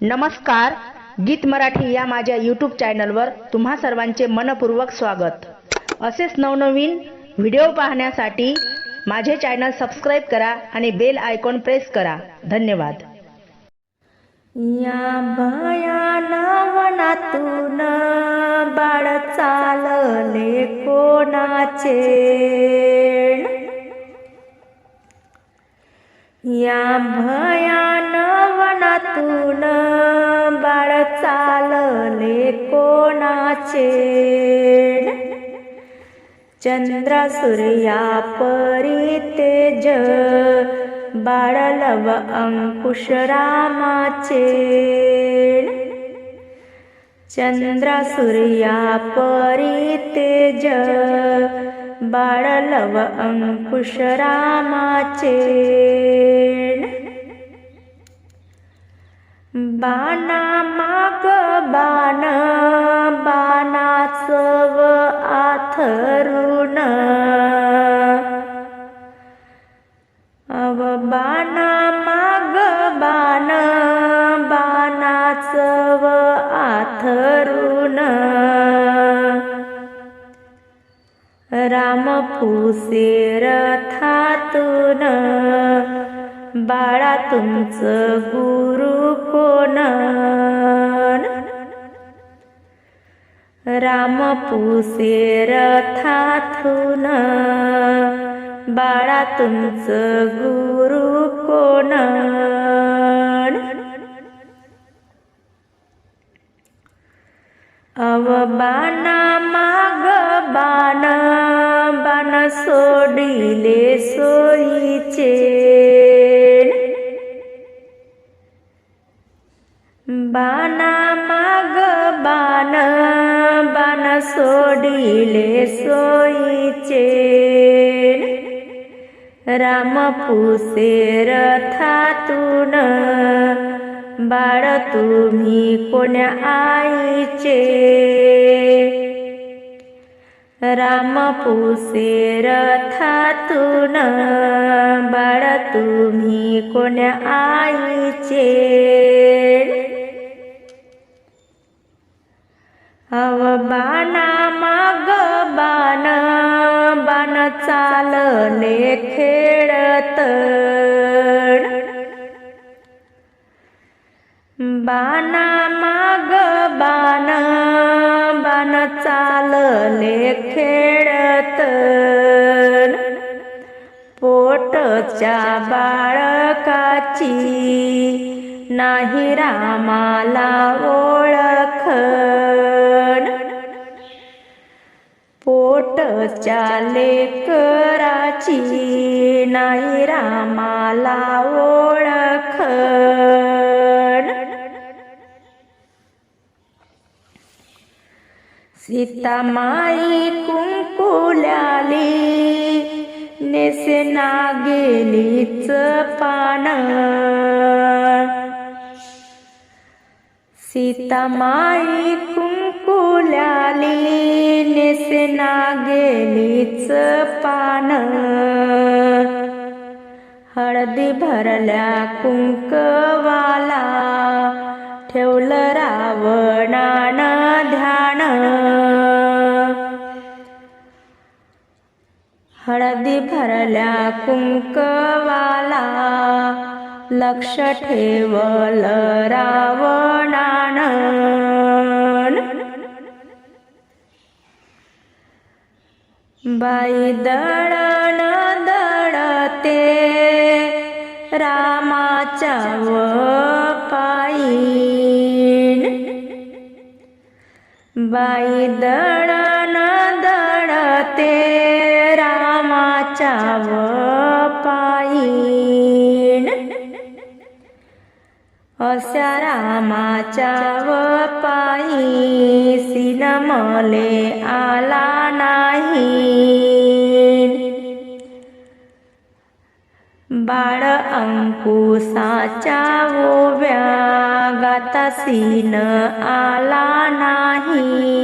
नमस्कार गीत मराठी या माझ्या यूट्यूब चॅनलवर तुम्हा सर्वांचे मनपूर्वक स्वागत. असेच नवनवीन व्हिडिओ पाहण्यासाठी माझे चॅनल सबस्क्राईब करा आणि बेल आयकॉन प्रेस करा. धन्यवाद. या भयानवनातून बाळ चालले कोणाचे? या भयानवनातून बाळ चालले कोणाचे? चंद्र सूर्या परी तेज बाळलव अंकुश रामाचे. चंद्र सूर्या परी तेज बाळलव अंकुश रामाचे. बाणा माग बाण बाणाच आथर फुसे रथातून बाळा तुमचं गुरु कोण? राम पुसे रथातून बाळा तुमचं गुरु बाण सोडिले सोयीचे बाणा माग बाण बाण सोडिले सोयीचे राम पुसे रथातून बाळ तुम्ही कोण्या आईचे राम पुसे रथातून बाळ तुम्ही कोण्या आईचे? अव बाणा माग बाण बाण चालले खेळत. बाणा माग बाण बाण चालले खेळत पोटच्या बाळकाची नाही रामाला ओळख पोटच्या लेकराची नाही रामाला ओळख सीतामाई कुंकुल्याली नेसना गेलीच पान. सीतामाई कुंकुल्याली नेसना गेलीच पान. हळदी भरल्या कुंकवाला ठेवलं रावणान ध्यान. हळदी भरल्या कुंकवाला लक्ष ठेवल रावणान. बाई दळण दळते रामाच्या व पायीन बाई दळण दळते वाचाव व पायीन अशा रामाच्या व पायी सिनमले आला नाही बाळ अंकुशाच्या ओव्या गाता सीन आला नाही